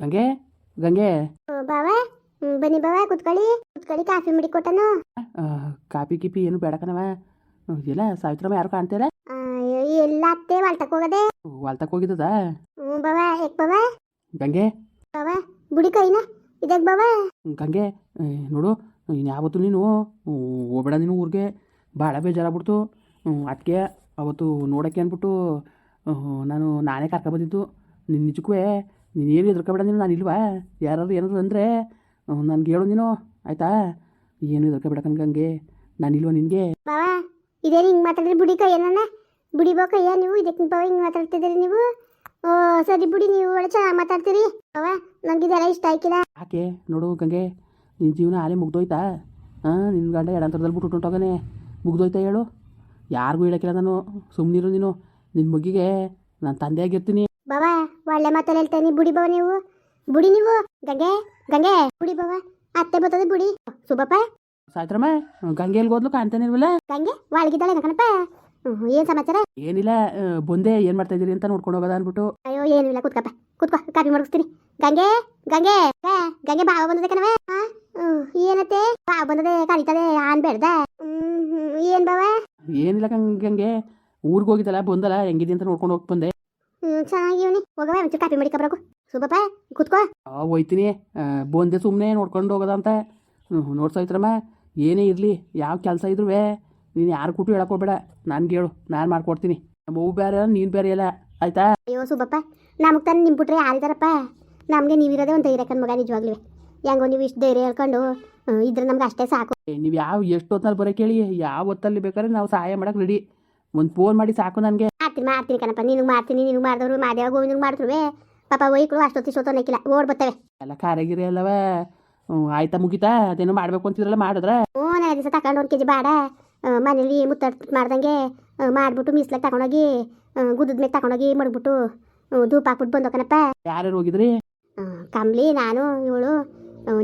ಗಂಗೆ ಗಂಗೆ. ಬಾವ. ಬನ್ನಿ ಬಾವ ಕುತ್ಕೊಳ್ಳಿ. ಕುತ್ಕೊಳ್ಳಿ ಕಾಫಿ ಮಾಡಿ ಕೊಟ್ಟನು. ಕಾಫಿ ಕಾಪಿ ಏನು ಬೇಡ ಕಣವ ಇಲ್ಲ ಸಾವಿತ್ರಮ್ಮ ಯಾರು ಕಾಣ್ತೀರ ಎಲ್ಲ ಅತ್ತೆ ವಾಲ್ತಕ್ ಹೋಗದೆ. ವಾಲ್ತಕ್ ಹೋಗಿದ್ದದ? ಹ್ಞೂ ಬಾವ ಏಕ್ ಬಾವ. ಗಂಗೆ. ಬಾವ ಬುಡಿ ಕೈನ ಇದಕ್ ಬಾವ. ಗಂಗೆ ನೋಡು ಇನ್ಯಾವತ್ತು ನೀನು ಹೋಗ್ಬೇಡ ನೀನು ಊರಿಗೆ. ಭಾಳ ಬೇಜಾರಾಗ್ಬಿಡ್ತು. ಅದಕ್ಕೆ ಅವತ್ತು ನೋಡಕ್ಕೆ ಅಂದ್ಬಿಟ್ಟು ನಾನು ನಾನೇ ಕರ್ಕೊಬಂದಿದ್ದು ನಿನ್ನ ನಿಜಕ್ಕೂ ನೀನು ಏನು ಹೆದರ್ಕೊಬೇಡ ನೀನು ನಾನು ಇಲ್ವಾ? ಯಾರಾದ್ರು ಏನಾದ್ರು ಅಂದರೆ ನನಗೆ ಹೇಳು ನೀನು ಆಯಿತಾ? ಏನು ಹೆದರ್ಕೋಬೇಡ ಕಣ್ ಹಂಗೆ ನಾನು ಇಲ್ವಾ ನಿನಗೆ? ಬಾವ ಇದೇನು ಹಿಂಗೆ ಮಾತಾಡಿದ್ರೆ ಬುಡಿ ಏನನ್ನ ಬುಡಿ ಬಾ ಕೈಯ ನೀವು? ಇದಕ್ಕೆ ಬಾವ ಹಿಂಗೆ ಮಾತಾಡ್ತಿದ್ದೀರಿ ನೀವು? ಓ ಸರಿ ಬುಡಿ ನೀವು ಒಳ್ಳೆ ಚೆನ್ನಾಗಿ ಮಾತಾಡ್ತೀರಿ. ಬಾವ ನಂಗೆ ಇದೆಲ್ಲ ಇಷ್ಟ ಆಯ್ಕಿಲ್ಲ. ಯಾಕೆ? ನೋಡು ಗಂಗೆ ನಿನ್ನ ಜೀವನ ಆಲೇ ಮುಗ್ದೋಯ್ತಾ? ಹಾಂ ನಿನ್ನ ಗಂಡ ಎಡಂತರದಲ್ಲಿ ಬಿಟ್ಟು ಹೊಂಟೋಗನೆ ಮುಗ್ದೋಯ್ತಾ ಹೇಳು? ಯಾರಿಗೂ ಹೇಳಕ್ಕಿಲ್ಲ ನಾನು ಸುಮ್ಮನಿರು ನೀನು. ನಿನ್ನ ಮಗಿಗೆ ನಾನು ತಂದೆಯಾಗಿರ್ತೀನಿ. ಬಾವ ಒಳ್ಳೆ ಮಾತಲ್ಲಿ ಹೇಳ್ತೇನೆ ಬುಡಿ ಬಾವ ನೀವು. ಬುಡಿ ನೀವು. ಗಂಗೆ ಗಂಗೆ. ಬುಡಿ ಬಾವ. ಅತ್ತೆ ಬರ್ತದೆ ಬುಡಿ. ಸುಬ್ಬಪ್ಪ. ಸಾಯ್ತ್ರಮ್ಮ ಗಂಗೆ ಎಲ್ಲಿ ಹೋದ್ಲು ಕಾಣ್ತಾನೆ ಇಲ್ವಲ್ಲ ಗಂಗೆ ಒಳಗಿದ್ದಾಳೆ ಕಣಪ್ಪ. ಏನ್ ಸಮಾಚಾರ? ಏನಿಲ್ಲ ಬಂದೆ ಏನು ಮಾಡ್ತಾ ಇದೀರಿ ಅಂತ ನೋಡ್ಕೊಂಡು ಹೋಗೋದ ಅನ್ಬಿಟ್ಟು ಅಯ್ಯೋ ಏನಿಲ್ಲ ಕುತ್ಕಪ್ಪ. ಕೂತ್ಕೋ ಕಾಫಿ ಮಡಗಿಸ್ತೀನಿ ಗಂಗೆ ಗಂಗೆ. ಗಂಗೆ ಬಾವ ಬಂದದೆ ಕಣವ ಏನತ್ತೆ? ಬಾವ ಬಂದದೆ ಕರೀತದೆ ಆನ್ ಬೇಡ್ದ. ಹ್ಮ್ ಹ್ಮ್, ಏನ್ ಬಾವ? ಏನಿಲ್ಲ ಗಂಗೆ ಗಂಗೆ. ಊರಿಗೆ ಹೋಗಿದ್ದಲ್ಲ ಬಂದಲ್ಲ ಹೆಂಗಿದೆ ಅಂತ ನೋಡ್ಕೊಂಡು ಹೋಗಿ ಬಂದೆ. ಚೆನ್ನಾಗಿವ್ನಿ ಹೋಗವ ಒಂಚೂರು ಕಾಫಿ ಮಾಡಿ ಕಬ್ರಕು ಸುಬ್ಬಪ್ಪ ಕುತ್ಕೋ. ಆ, ಹೋಯ್ತೀನಿ. ಬೋಂದೆ ಸುಮ್ಮನೆ ನೋಡ್ಕೊಂಡು ಹೋಗೋದಂತ ಅಂತ. ನೋಡಿ ಸಾಯ್ತ್ರಮ್ಮ ಏನೇ ಇರಲಿ ಯಾವ ಕೆಲಸ ಇದ್ರೂ ನೀನು ಯಾರು ಕೂಟು ಹೇಳಕೋಬೇಡ ನಾನು ಕೇಳು ಹೇಳು ನಾನು ಮಾಡ್ಕೊಡ್ತೀನಿ. ನಮ್ಮ ಹೂ ಬೇರೆ ನೀನು ಬೇರೆ ಇಲ್ಲ ಆಯ್ತಾ? ಅಯ್ಯೋ ಸುಬ್ಬಪ್ಪ ನಮಗೆ ತಾನು ನಿಮ್ಮ ಬಿಟ್ರೆ ಯಾರಿದಾರಪ್ಪ ನಮಗೆ ನೀವಿರೋದೇ ಒಂದು ಧೈರ್ಯ ಕಣ್ ಮಗ ನಿಜವಾಗ್ಲೂ. ಹೆಂಗೋ ನೀವು ಇಷ್ಟು ಧೈರ್ಯ ಹೇಳ್ಕೊಂಡು ಇದ್ರೆ ನಮ್ಗೆ ಅಷ್ಟೇ ಸಾಕು. ನೀವು ಯಾವ ಎಷ್ಟು ಹೊತ್ತಲ್ಲಿ ಬರೋ ಕೇಳಿ ಯಾವ ಹೊತ್ತಲ್ಲಿ ಬೇಕಾದ್ರೆ ನಾವು ಸಹಾಯ ಮಾಡಕ್ಕೆ ರೆಡಿ ಒಂದು ಫೋನ್ ಮಾಡಿ ಸಾಕು ನನಗೆ. ಮಾಡ್ತೀನಿ ಮಾಡ್ತೀನಿ ಕಣಪ್ಪ. ನಿನಗೆ ಮಾಡ್ತೀನಿ ನಿನಗೆ ಮಾಡಿದವರು ಮಾದೇವ ಗೋವಿಂದ ಮಾಡಿದ್ರು ಪಾಪ ವೈಕ್ಳು ಅಷ್ಟೊತ್ತಿ ಸೋತೋನಕ್ಕಿಲ್ಲ ಓಡ್ ಬರ್ತವೆ ಎಲ್ಲ ಕಾರಾಗಿರಿ ಅಲ್ಲವ. ಆಯ್ತಾ ಮುಗಿತಾ? ಅದೇನೋ ಮಾಡ್ಬೇಕು ಅಂತಿದ್ರಲ್ಲ ಮಾಡಿದ್ರ? ಹ್ಞೂ ನಾಳೆ ದಿವಸ ತಗೊಂಡು ಒಂದು ಕೆ ಜಿ ಬಾಡ ಮನೇಲಿ ಮುತ್ತಟ್ ಮಾಡ್ದಂಗೆ ಮಾಡಿಬಿಟ್ಟು ಮೀಸ್ಲಾಗ ತಗೊಂಡೋಗಿ ಗುದ್ದದ ಮೇಲೆ ತಗೊಂಡೋಗಿ ಮಡ್ಬಿಟ್ಟು ಆ, ಧೂಪ ಹಾಕ್ಬಿಟ್ಟು ಬಂದೋಕನಪ್ಪ ಯಾರು ಹೋಗಿದ್ರಿ? ಕಂಬ್ಲಿ ನಾನು ಇವಳು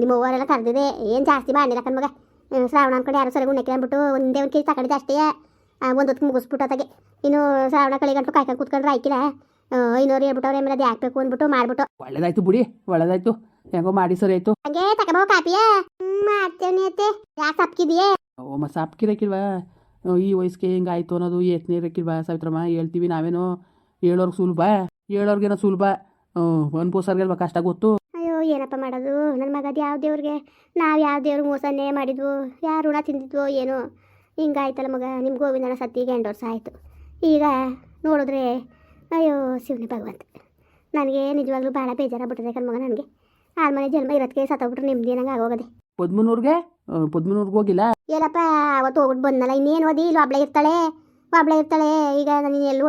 ನಿಮ್ಮ ಓವರೆಲ್ಲ ಕರೆದಿದೆ. ಏನು ಜಾಸ್ತಿ ಮಾಡಿಲ್ಲ ಕಣ್ಮಗ ಮಗ. ಶ್ರಾವಣ ಅನ್ಕೊಂಡು ಯಾರು ಸರಿ ಉಣ್ಣಕ್ಕೆ ಅಂದ್ಬಿಟ್ಟು ಒಂದೇ ಒಂದು ಕೆ ಜಿ ತಗೊಂಡಿದ್ದೆ ಅಷ್ಟೇ. ಒಂದು ಹೊತ್ತು ಮುಗಿಸ್ಬಿಟ್ಟು ಅತ್ತಾಗೆ ಇನ್ನು ಶ್ರಾವಣ ಕಳಿಗಂಟು ಕಾಯ್ಕೊಂಡು ಕೂತ್ಕೊಂಡ್ರೆ ಆಯ್ಕಿಲ್ಲ. ಇನ್ನೂರು ಹೇಳ್ಬಿಟ್ಟವ್ರೆ ಆಮೇಲೆ ಅದು ಹಾಕ್ಬೇಕು ಅಂದ್ಬಿಟ್ಟು ಮಾಡ್ಬಿಟ್ಟು. ಒಳ್ಳೇದಾಯ್ತು ಬಿಡಿ ಒಳ್ಳೇದಾಯ್ತು. ಹೆಂಗೋ ಮಾಡಿ ಸರಿ ಆಯ್ತು. ಹಂಗೆ ತಗೋಬೋ ಕಾಪಿಯೇ? ಮಾಡ್ತೇನೆ ಅತ್ತೆ. ಯಾಕೆ ಓ ಸಾಪ್ಕಿರಕ್ಕಿಲ್ವಾ ಈ ವಯಸ್ಸಿಗೆ ಹಿಂಗಾಯ್ತು ಅನ್ನೋದು ಯತ್ನೆ ಇರಕ್ಕಿಲ್ವಾ ಸಾವಿತ್ರಮ್ಮ? ಹೇಳ್ತೀವಿ ನಾವೇನೋ. ಹೇಳೋರ್ಗೆ ಸುಲಭ. ಹೇಳೋರ್ಗೇನೋ ಸುಲಭ. ಅನ್ಪೋಸರ್ಗೆಲ್ವಾ ಕಷ್ಟ ಗೊತ್ತು? ಅಯ್ಯೋ ಏನಪ್ಪ ಮಾಡೋದು? ನನ್ನ ಮಗದ ಯಾವ ದೇವ್ರಿಗೆ? ನಾವು ಯಾವ ದೇವ್ರಿಗೆ ಮೋಸನೇ ಮಾಡಿದ್ವು? ಯಾರು ಋಣ ತಿಂದಿದ್ವೋ ಏನೋ? ಹಿಂಗಾಯ್ತಲ್ಲ ಮಗ ನಿಮ್ಮ ಗೋವಿಂದನ ಸತ್ತಿಗೆ ಎಂಟು ವರ್ಷ ಆಯಿತು. ಈಗ ನೋಡಿದ್ರೆ ಅಯ್ಯೋ ಶಿವನಿ ಭಗವಂತ. ನನಗೆ ನಿಜವಾಗ್ಲೂ ಭಾಳ ಬೇಜಾರಾಗ್ಬಿಟ್ಟಿದೆ ಕಣ್ಮಗ ನನಗೆ. ಆಲ್ಮನೆ ಜನ್ಮ ಇರೋದಕ್ಕೆ ಸತ್ತೋಗ್ಬಿಟ್ರೆ ನಿಮ್ದು ಏನಂಗೆ ಆಗೋಗದೆ? ಪದ್ಮನೂರ್ಗೆ? ಪದ್ಮನೂರ್ಗೆ ಹೋಗಿಲ್ಲ? ಏನಪ್ಪ ಅವತ್ತು ಹೋಗ್ಬಿಟ್ಟು ಬಂದಲ್ಲ ಇನ್ನೇನು ಓದಿ? ಇಲ್ಲಿ ಒಬ್ಳೆ ಇರ್ತಾಳೆ ಒಬ್ಳೆ ಇರ್ತಾಳೆ ಈಗ ನಾನು ಎಲ್ಲೂ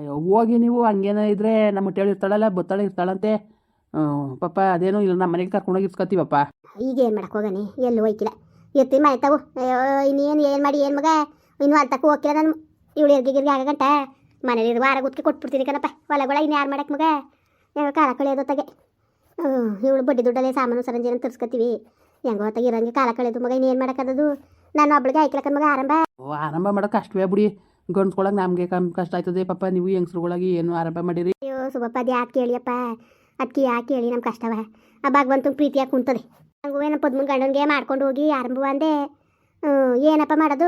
ಅಯ್ಯೋ ಹೋಗಿ ನೀವು ಹಂಗೇನ ಇದ್ರೆ ನಮ್ಮ ಹೊಟ್ಟೆಳು ಇರ್ತಾಳಲ್ಲ ಬತ್ತಾಳೆ ಇರ್ತಾಳಂತೆ. ಪಾಪ ಅದೇನೋ ಇಲ್ಲ ನಮ್ಮ ಮನೆಗೆ ಕರ್ಕೊಂಡೋಗಿ ಇಸ್ಕೊತೀವಪ್ಪ ಈಗ ಏನು ಮಾಡಕ್ಕೆ ಹೋಗನಿ? ಎಲ್ಲೂ ಹೋಯ್ತಿಲ್ಲ. ಇರ್ತೀನಿ ಮಾಯ್ತಾವು ತಾವು ಅಯ್ಯೋ ಇನ್ನೇನು ಏನು ಮಾಡಿ ಏನು ಮಗ? ಇನ್ನು ಅಲ್ಲಿ ತಕ್ಕ ಹೋಗಿಲ್ಲ ನಾನು. ಇವಳು ಎರ್ಗೆ ಗಿರ್ಗೆ ಆಗಂಟ ಮನೇಲಿ ವಾರ ಗುತ್ತಿಗೆ ಕೊಟ್ಬಿಡ್ತೀನಿ ಕಣಪ್ಪ. ಹೊಲಗಳ ಇನ್ನು ಯಾರು ಮಾಡಕ್ಕೆ ಮಗ? ಹೆಂಗ ಕಾಲ ತಗೆ ಇವಳು ಬಡ್ಡಿ ದುಡ್ಡಲ್ಲೇ ಸಾಮಾನು ಸರಂಜಿನ ತರಿಸ್ಕೊತೀವಿ. ಹೆಂಗೋ ಹೊತ್ತಾಗ ಇರಂಗೆ ಕಾಲ ಕಳೆಯೋದು ಮಗ ಇನ್ನೇನು ಮಾಡೋಕ್ಕದು ನಾನು ಒಬ್ಳಿಗೆ ಆಯ್ಕಲಕ್ಕ ಮಗ ಆರಂಭ. ಓ ಆರಂಭ ಮಾಡೋಕೆ ಕಷ್ಟವೇ ಬಿಡಿ. ಗಂಡ್ಸ್ಕೊಳಗೆ ನಮಗೆ ಕಮ್ ಕಷ್ಟ ಆಯ್ತದೆ. ಪಾಪ ನೀವು ಹೆಂಗ್ಸ್ರುಗಳಾಗಿ ಏನು ಆರಂಭ ಮಾಡಿರಿ? ಅಯ್ಯೋ ಸುಬ್ಬಪ್ಪ ಅದು ಯಾಕೆ ಕೇಳಿಯಪ್ಪ? ಅದಕ್ಕೆ ಯಾಕೆ ಕೇಳಿ ನಮ್ಮ ಕಷ್ಟವ? ಆ ಭಗವಂತನ ಪ್ರೀತಿಯಾಗಿ ಕುಂತದೆ. ಹಂಗೂ ಏನಪ್ಪ ಪದ್ಮನ್ ಗಂಡನಿಗೆ ಮಾಡ್ಕೊಂಡು ಹೋಗಿ ಆರಂಭ ಅಂದೆ. ಏನಪ್ಪ ಮಾಡೋದು?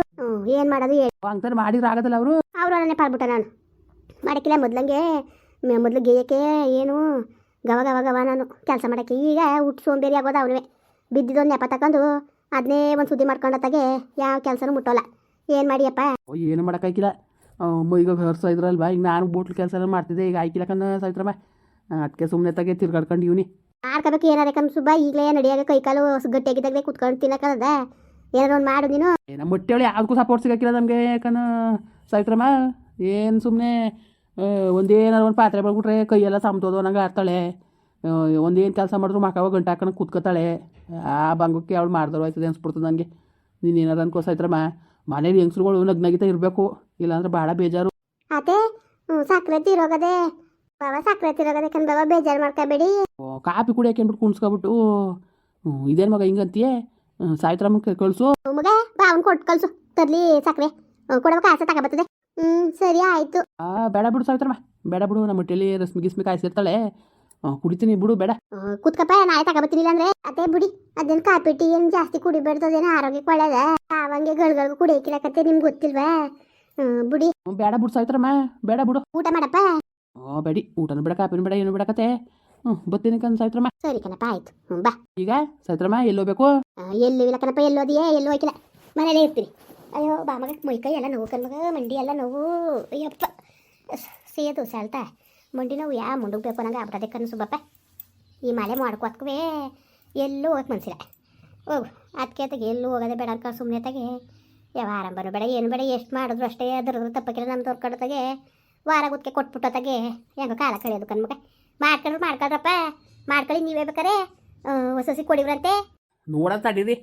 ಏನು ಮಾಡೋದು ಹೇಳಿ. ಹಂಗ್ತಾರೆ ಮಾಡಿದ್ರೆ ಆಗದಲ್ಲ ಅವರು? ಅವರು ನೆನಪು ಆಗ್ಬಿಟ್ಟ ನಾನು. ಮಾಡಕ್ಕಿಲ್ಲ ಮೊದ್ಲಂಗೆ ಮೊದಲು ಗೇಯಕ್ಕೆ ಏನು ಗವ ಗವ ಗವ ನಾನು ಕೆಲಸ ಮಾಡೋಕ್ಕೆ. ಈಗ ಹುಟ್ಟು ಸೋಂಬೇರಿ ಆಗೋದು ಅವನೇ ಬಿದ್ದಿದ್ದೊಂದು ನೆಪ ತಗೊಂಡು ಅದನ್ನೇ ಒಂದು ಸುದ್ದಿ ಮಾಡ್ಕೊಂಡತ್ತಾಗೆ. ಯಾವ ಕೆಲಸನೂ ಮುಟ್ಟೋಲ್ಲ. ಏನು ಮಾಡಿಯಪ್ಪ? ಓ ಏನು ಮಾಡೋಕ್ಕಾಗಿಲ್ಲ ಈಗ ವರ್ಷ ಇದ್ರಲ್ವಾ ಈಗ ನಾನು ಬೋಟ್ಲು ಕೆಲಸ ಎಲ್ಲ ಮಾಡ್ತಿದ್ದೆ. ಈಗ ಆಯ್ಕಿಲ್ಲ ಕಣ ಸಾವಿತ್ರಮ್ಮ. ಅದಕ್ಕೆ ಸುಮ್ಮನೆ ತಗೆ ತಿರ್ಗಾಡ್ಕೊಂಡು ಇವನಿ. ಮಾಡ್ಕೋಬೇಕು ಏನಾರ ಯಾಕಂದ್ರೆ ಸುಬ್ಬ ಈಗಲೇ ನಡಿಯಾಗ ಕೈ ಕಾಲು ಗಟ್ಟಿಯಾಗಿದ್ದಾಗಲೇ ಕುತ್ಕೊಂಡು ತಿನ್ನಕಲ್ಲದ ಏನಾರ ಒಂದು ಮಾಡು ನೀನು. ನಮ್ಮ ಹೊಟ್ಟೆಳು ಯಾವ್ದಕ್ಕೂ ಸಪೋರ್ಟ್ ಸಿಗಕ್ಕಿಲ್ಲ ನಮಗೆ ಯಾಕನ ಸಾವಿತ್ರಮ್ಮ ಏನು ಸುಮ್ಮನೆ ಒಂದೇನಾರು ಒಂದು ಪಾತ್ರೆ ಬಳ್ಬಿಟ್ರೆ ಕೈಯೆಲ್ಲ ಸಮತೋದು ನಂಗೆ ಆಡ್ತಾಳೆ ಒಂದೇನು ಕೆಲಸ ಮಾಡಿದ್ರು ಮಕ್ಕವ ಗಂಟೆ ಹಾಕೊಂಡು ಕುತ್ಕೋತಾಳೆ. ಆ ಬಂಗಕ್ಕೆ ಅವಳು ಮಾಡಿದ್ರು ಆಯ್ತದೆ ಅನ್ಸ್ಬಿಡ್ತದೆ ನನಗೆ ನೀನು ಏನಾರು ಅನ್ಕೋ ಸಾವಿತ್ರಮ್ಮ ಮನೇಲಿ ಹೆಂಗಸ್ರುಗಳು ನಗ್ನಗಿತ ಇರಬೇಕು. ಇಲ್ಲಾಂದ್ರೆ ಭಾಳ ಬೇಜಾರು. ಅದೇ ಸಾಕ್ರೆ ಸಕ್ಕರೆ ತೀರೋಗದೆ ಬಾವ ಸಕ್ಕರೆ ತೀರೋಗದೆ ಬಾಬಾ ಬೇಜಾರು ಮಾಡ್ಕೋಬೇಡಿ. ಓ, ಕಾಪಿ ಕುಡಿಯಕ್ಕೆ ಅಂದ್ಬಿಟ್ಟು ಕುಣ್ಸ್ಕೊಬಿಟ್ಟು ಇದೇನು ಮಗ ಹಿಂಗಂತೀಯೇ? ಸಾವಿತ್ರಮ್ಮ ಕಳಿಸು. ಮಗ ಬಾವನ್ ಕೊಟ್ಟು ಕಳ್ಸು. ತರ್ಲಿ ಸಕ್ಕರೆ ಕೊಡಬೇಕು ಆಸೆ ತಗೋಬರ್ತದೆ ಹ್ಞೂ ಸರಿ ಆಯ್ತು. ಆ ಬೇಡ ಬಿಡು ಸಾವಿತ್ರಮ್ಮ ಬೇಡ ಬಿಡು ನಮ್ಮ ಟೆಲಿ ರಶ್ಮಿ ಗಿಸ್ಮಿ ಕಾಯಿಸಿರ್ತಾಳೆ. ಕುಡಿತೀನಿ ಬಿಡು ಬೇಡ. ಕುತ್ಕಪ್ಪ ನಾಳೆ ಇಲ್ಲ ಅಂದ್ರೆ ಅದೇ ಬಿಡಿ ಅದೇನು ಕಾಪಿ ಟೀ ಏನು ಜಾಸ್ತಿ ಆರೋಗ್ಯ ಆರೋಗ್ಯಕ್ಕೆ ಒಳ್ಳೇದ. ಅವಂಗೆ ಗಳ್ಗಳ್ಗೂ ಕುಡಿಯಕ್ಕಿಲ್ಲಕತ್ತೆ ನಿಮ್ಗೆ ಗೊತ್ತಿಲ್ವಾ? ಬಿಡಿ. ಬೇಡ ಬಿಡು ಸಾವಿತ್ರಮ್ಮ ಬೇಡ ಬಿಡು. ಊಟ ಮಾಡಪ್ಪ? ಓ ಬೇಡಿ ಊಟನೂ ಬೇಡ ಕಾಪಿನೂ ಬೇಡ ಏನು ಬೇಡಕತ್ತೆ. ಹ್ಞೂ ಬತ್ತೀನಿ ಕಣ್ ಸಾವಿತ್ರಮ್ಮ ಸರಿ ಕಣಪ್ಪ ಆಯ್ತು. ಹ್ಞೂ ಬಾ. ಈಗ ಸಾವಿತ್ರಮ್ಮ ಎಲ್ಲೋಬೇಕು ಎಲ್ಲೂ ಇಲ್ಲ ಕಣಪ್ಪ ಎಲ್ಲೋದಿಯೇ ಎಲ್ಲೂ ಹೋಯ್ಕಿಲ್ಲ? ಮನೇಲೇ ಇರ್ತೀನಿ. ಅಯ್ಯೋ ಬಾ ಮಗ ಮೈಕೈ ಎಲ್ಲ ನೋವು ಕಣ್ಮಗ ಮಂಡಿ ಎಲ್ಲ ನೋವು. ಅಯ್ಯಪ್ಪ ಸೇದು ಸಾಲ್ತಾ ಮಂಡಿ ನೋವು ಯಾ ಮುಂಡಕ್ಕೆ ಬೇಕು ನಂಗೆ ಆಗ್ಬಿಟ್ಟದೆ ಕನಸು ಬಪ್ಪ ಈ ಮಳೆ ಮಾಡ್ಕೊತ್ಕವೇ. ಎಲ್ಲೂ ಹೋಗಕ್ಕೆ ಮನ್ಸಿಲ್ಲ. ಹೋಗು ಅದಕ್ಕೆ ತಗೆ ಎಲ್ಲೂ ಹೋಗೋದೇ ಬೇಡ ಅನ್ಕೊಂಡು ಸುಮ್ಮನೆ ತಗೆ ಯಾವ ಆರಂಭನೂ ಬೇಡ ಏನು ಬೇಡ ಎಷ್ಟು ಮಾಡಿದ್ರು ಅಷ್ಟೇ ಅದ್ರದ್ದು ತಪ್ಪಕ್ಕಿಲ್ಲ ನಮ್ಮ ತೋರ್ಕೊಡೋತಾಗೆ ವಾರ ಗುತ್ತಿಗೆ ಕೊಟ್ಬಿಟ್ಟೋತಾಗೆ. ಹೆಂಗೋ ಕಾಲ ಕಳೆಯೋದು ಕಣ್ಮಗ. ಮಾಡ್ಕೊಂಡ್ರು ಮಾಡ್ಕೊಳ್ರಪ್ಪ. ಮಾಡ್ಕೊಳ್ಳಿ ನೀವೇ ಬೇಕಾರೆ ಆ, ಹೊಸ ಹೊಸ ಕೊಡಿವ್ರಂತೆ. ನೋಡೋದು ತಡೀರಿ.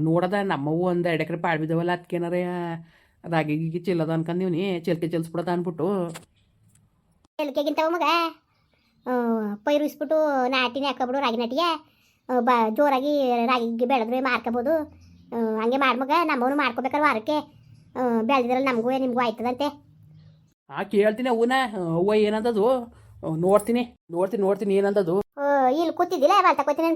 ನೋಡದ ನಮ್ಮವು ಒಂದು ಎರಡು ಎಕರೆ ಪಾಳು ಬಿದ್ದವಲ್ಲ ಅದಕ್ಕೇನಾರ ರಾಗಿ ಗೀಗಿ ಚೆಲ್ಲದ ನೀ ಚೆಲ್ಕೆ ಚೆಲ್ಸ್ಬಿಡೋದ ಅಂದ್ಬಿಟ್ಟು ಚಿಲ್ಕೆಗಿಂತ ಮಗ ಪೈರು ಇಸ್ಬಿಟ್ಟು ನಾಟಿನೇ ಹಾಕೊಬಿಡು ರಾಗಿ ನಾಟಿಗೆ. ಬ ಜೋರಾಗಿ ರಾಗಿ ಬೆಳೆದ್ರೆ ಮಾರ್ಕೋಬೋದು. ಹಂಗೆ ಮಾಡ್ಮಗ ನಮ್ಮವನು ಮಾಡ್ಕೋಬೇಕಾರೆ ವಾರಕ್ಕೆ. ಬೆಳೆದಿದ್ರಲ್ಲಿ ನಮಗೂ ನಿಮಗೂ ಆಯ್ತದಂತೆ. ಆ ಕೇಳ್ತೀನಿ ಅವನ ಅವ್ವ ಏನಂದದು? ನೋಡ್ತೀನಿ ನೋಡ್ತೀನಿ ನೋಡ್ತೀನಿ ಏನಂದದು. ಇಲ್ಲಿ ಕೂತಿದ್ದಿಲ್ಲ ವಾಲ್ ತಕೋತೀನಿ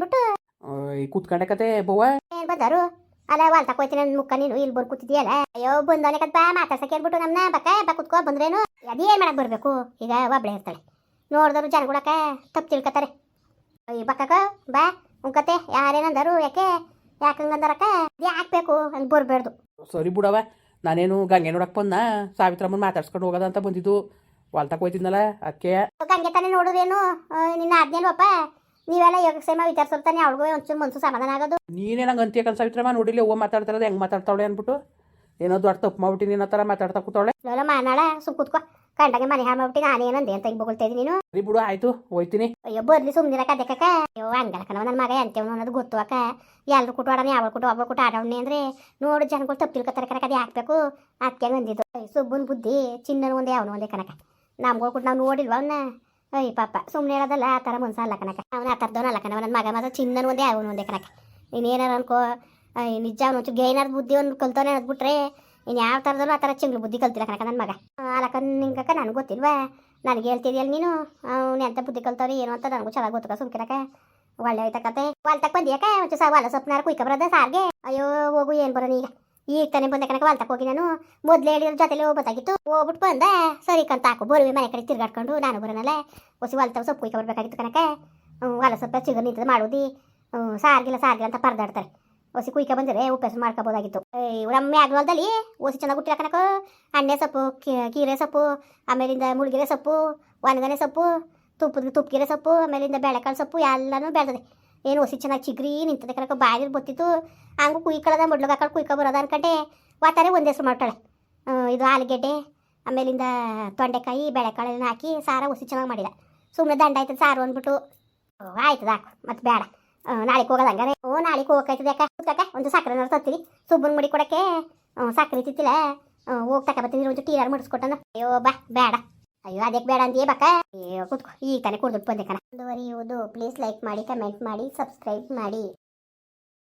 ಈ ಕೂತ್ಕೊಂಡೆ ಕತೆ ಬವ್ವ. ಏನ್ ಬಂದಾರು? ಅಲ್ಲ ವಾಲ್ ತಕೋತೀನಿ ಅಂದ್ ಮುಕ್ಕ ನೀನು ಇಲ್ಲಿ ಬರ್ ಕೂತಿದ್ಯಲ್ಲ? ಅಯ್ಯೋ ಬಂದವನೇ ಕತ್ ಬಾ ಮಾತಾಡ್ಸಕ್ಕೆ ಹೇಳ್ಬಿಟ್ಟು ನಮ್ಮನ್ನ ಬಕ್ಕ ಬಾ ಕುತ್ಕೋ ಬಂದ್ರೇನು? ಏನ್ ಮಾಡಕ್ಕೆ ಬರಬೇಕು. ಈಗ ಒಬ್ಳೆ ಇರ್ತಾಳೆ. ನೋಡಿದ್ರು ಜನಗಳಕ್ಕ ತಪ್ಪು ತಿಳ್ಕೊತಾರೆ ಅಯ್ಯ ಬಕ್ಕ ಬಾ ಉಂಕತೆ ಯಾರೇನಂದರು ಯಾಕೆ? ಯಾಕಂಗಂದಾರಕ್ಕ ಯಾಕ್ಬೇಕು ಅಂತ ಬರ್ಬಾರ್ದು. ಸರಿ ಬಿಡವ ನಾನೇನು ಗಂಗೆ ನೋಡಕ್ ಬಂದ ಸಾವಿತ್ರಮ್ಮನ ಮಾತಾಡ್ಸ್ಕೊಂಡು ಹೋಗೋದ ಅಂತ ಬಂದಿದ್ದು. ಹೊಲ್ತಕ್ ಹೋಯ್ತಿದ್ನಲ್ಲ ಅದಕ್ಕೆ ಗಂಗೆ ತಾನೇ ನೋಡುದೇನು ನಿನ್ನ ಪಾಪ ನೀವೆಲ್ಲ ಯೋಗಕ್ಷೇಮ ವಿಚಾರಿಸ್ತಾನೆ ಅವ್ಳಿಗೂ ಒಂಚೂರು ಮನ್ಸು ಸಮಾಧಾನ ಆಗೋದು. ನೀನೇ ನಂಗೆ ಅಂತೀಯ ಕಲ್ ಸಾವಿತ್ರಮ್ಮ ನೋಡಿಲ್ಲ ಅವ್ವ ಮಾತಾಡ್ತಾರದು ಹೆಂಗೆ ಮಾತಾಡ್ತಾವಳೆ ಅನ್ಬಿಟ್ಟು ಏನೋ ದೊಡ್ಡ ತಪ್ಪು ಮಾಡ್ಬಿಟ್ಟು ನಿನ್ನ ಥರ ಮಾತಾಡ್ತಾ ಕೂತಾವಳೆ. ಲೋಲ ಮಾನಾಳ ಸುಮ್ ಕೂತ್ಕೋ. ಕಂಡಾಗೆ ಮನೆ ಹಾಳು ಮಾಡ್ಬಿಟ್ಟು ನಾನೇನಂದೆ ಅಂತ ಹಿಂಗೆ ಬೊಗಳ್ತಾ ಇದೀನಿ ನೀನು? ಸರಿ ಬಿಡು ಆಯ್ತು ಹೋಯ್ತೀನಿ. ಅಯ್ಯೋ ಬರ್ಲಿ ಸುಮ್ಮನಿರಕ್ಕ ಕಕ್ಕ ಅಯ್ಯೋ ಹಂಗಲ್ಲ ನನ್ನ ಮಗ ಎಂತೇವನು ಅನ್ನೋದು ಗೊತ್ತು ಅಕ್ಕ ಎಲ್ರು ಕೊಟ್ಟು ಆಡೋಣ ಯಾವ ಕೊಟ್ಟು ಒಬ್ಬರು ಕೊಟ್ಟು ಆಡೋಣ ಅಂದ್ರೆ ನೋಡು ಜನಗಳು ತಪ್ಪು ತಿಳ್ಕೊತಾರೆ ಕನಕ ಅದು ಹಾಕ್ಬೇಕು. ಅದಕ್ಕೆ ಅಂದಿದ್ದು ಸುಬ್ಬನ ಬುದ್ಧಿ ಚಿನ್ನನ ಒಂದೇ ಅವನು ಒಂದೇ ಕನಕ ನಮ್ಗಳು ಕೊಟ್ಟು ನಾವು ನೋಡಿಲ್ವ ಅವನ್ನ ಅಯ್ಯ ಪಾಪ ಸುಮ್ಮನೆ ಹೇಳೋದಲ್ಲ ಆ ಥರ ಮನ್ಸ ಅಲ್ಲ ಕನಕ ಅವನ ಆ ಥರದವನ ಅಲ್ಲ ಕಣವ ನನ್ನ ಮಗ ಮಾತ್ರ ಚಿನ್ನನ ಒಂದೇ ಅವನು ಒಂದೇ ಕನಕ ನೀನೇನಾರ ಅನ್ಕೋ ಅಯ್ಯ ನಿಜ ಅವನು ಗೇನಾರ ಗೈನಾರ್ ಬುದ್ಧಿ ಒಂದು ಕಲ್ತವನೇ ಅನ್ನದ್ಬಿಟ್ರೆ ಇನ್ನು ಯಾವ ಥರದಲ್ಲೂ ಆ ಥರ ಚಿಂಗ್ಳು ಬುದ್ಧಿ ಕಲ್ತಿಲ್ಲ ಕನಕ ನನ್ನ ಮಗ. ಅಲ್ಲಕ್ಕ ನಿಂಗಕ್ಕ ನನಗೆ ಗೊತ್ತಿಲ್ವಾ? ನನಗೆ ಹೇಳ್ತಿದ್ಯಲ್ಲ ನೀನು? ಅವ್ನು ಎಂತ ಬುದ್ಧಿ ಕಲ್ತವ್ರಿ ಏನು ಅಂತ ನನಗೂ ಚೆನ್ನಾಗಿ ಗೊತ್ತಕ ಸುಮ್ಕಿರಕ ಒಳ್ಳೆ ಆಯ್ತ ಕತೆ. ಹೊಲ್ತಕ್ ಬಂದಿಯಾಕ ಒಂಚೂರು ಸಹ ಹೊಲ ಸೊಪ್ಪನಾರ ಕುಯ್ಕ ಬರೋದ ಸಾರ್ಗೆ? ಅಯ್ಯೋ, ಹೋಗು, ಏನು ಬರೋ ಈಗ ಈಗ ತಾನೇ ಬಂದ ಕನಕ ಹೊಲ್ತಕ್ ಹೋಗಿ ನಾನು. ಮೊದ್ಲು ಹೇಳಿರೋ ಜೊತೆಲಿ ಹೋಗ್ಬೇಕಾಗಿತ್ತು. ಹೋಗ್ಬಿಟ್ಟು ಬಂದ. ಸರಿ ಕಂತ ಹಾಕು ಬರುವೆ ಮನೆ ಕಡೆ ತಿರ್ಗಾಡ್ಕೊಂಡು ನಾನು ಬರೋನಲ್ಲ. ಹೊಸಿ ಹೊಲ್ತಾವ ಸೊಪ್ಪು ಕುಯ್ಕ ಬರ್ಬೇಕಾಗಿತ್ತು ಕನಕ ವಾಲ ಸೊಪ್ಪ ಚಿಗು ನಿಂತದ ಮಾಡೋದಿ. ಸಾರ್ಗಿಲ್ಲ ಸಾರ್ಗಿಲ್ಲ ಅಂತ ಪರದಾಡ್ತಾರೆ. ಹೊಸಿ ಕುಯ್ಕ ಬಂದರೆ ಉಪ್ಪೆಸರು ಮಾಡ್ಕೋಬೋದಾಗಿತ್ತು. ನಮ್ಮ ಮ್ಯಾಗ್ಲೊಲ್ದಲ್ಲಿ ಒಸಿ ಚೆನ್ನಾಗಿ ಕನಕ ಅಣ್ಣೆ ಸೊಪ್ಪು ಕೀರೆ ಸೊಪ್ಪು, ಆಮೇಲಿಂದ ಮುಳುಗಿರೆ ಸೊಪ್ಪು ಒಣಗನೆ ಸೊಪ್ಪು, ತುಪ್ಪದ ತುಪ್ಪಗಿರೆ ಸೊಪ್ಪು, ಆಮೇಲಿಂದ ಬೆಳೆಕಾಳು ಸೊಪ್ಪು ಎಲ್ಲನೂ ಬೆಳೆದದೆ. ಏನು ಒಸಿ ಚೆನ್ನಾಗಿ ಚಿಗ್ರಿ ನಿಂತದೆ ಕನಕ ಬಾಯಲ್ಲಿ ಬತ್ತಿತ್ತು. ಹಂಗೂ ಕುಯ್ಕೊಳ್ಳೋದ ಮುಡ್ಲಗ ಹಾಕೊಂಡು ಕುಯ್ಕೊ ಬರೋದ ಅನ್ಕಂಡೆ ವಾತಾರೆ ಒಂದು ಹೆಸರು ಮಾಡ್ತಾಳೆ. ಇದು ಆಲೂಗೆಡ್ಡೆ, ಆಮೇಲಿಂದ ತೊಂಡೆಕಾಯಿ ಬೆಳೆಕಾಳೆಲ್ಲ ಹಾಕಿ ಸಾರ ಒಸಿ ಚೆನ್ನಾಗಿ ಮಾಡಿದ. ಸುಮ್ಮನೆ ದಂಡ ಆಯ್ತದ ಸಾರು ಅಂದ್ಬಿಟ್ಟು ಆಯ್ತದ ಹಾಕು ಮತ್ತು ಬೇಡ. ನಾಳೆಗೆ ಹೋಗಲ್ಲ ಹಂಗಾರೆ ಓ, ನಾಳೆಗೆ ಹೋಗಕ್ಕಾಯ್ತದೆ ಅಕ್ಕ. ಕೂತ್ಕಕ್ಕ ಒಂದು ಸಕ್ಕರೆ ತತ್ತಿರಿ ಸುಬ್ಬನ್ ಮುಡಿ ಕೊಡಕ್ಕೆ ಸಕ್ಕರೆ ತಿತ್ತಿಲ್ಲ ಹೋಗಿ ಬರ್ತೀನಿ ಒಂದು ಟೀ ಆರ್ ಮಾಡಿಸ್ಕೊಟ್ಟನ ಅಯ್ಯೋ, ಬಾ, ಬೇಡ. ಅಯ್ಯೋ ಅದಕ್ಕೆ ಬೇಡ ಅಂತ ಏಬಕ್ಕ ಅಯ್ಯೋ, ಕೂತ್ಕೋ. ಈಗ ತಾನೇ ಕುಡ್ದು ಬಂದೆ ಕಣ. ಮುಂದುವರಿಯುವುದು. ಪ್ಲೀಸ್ ಲೈಕ್ ಮಾಡಿ ಕಮೆಂಟ್ ಮಾಡಿ ಸಬ್ಸ್ಕ್ರೈಬ್ ಮಾಡಿ.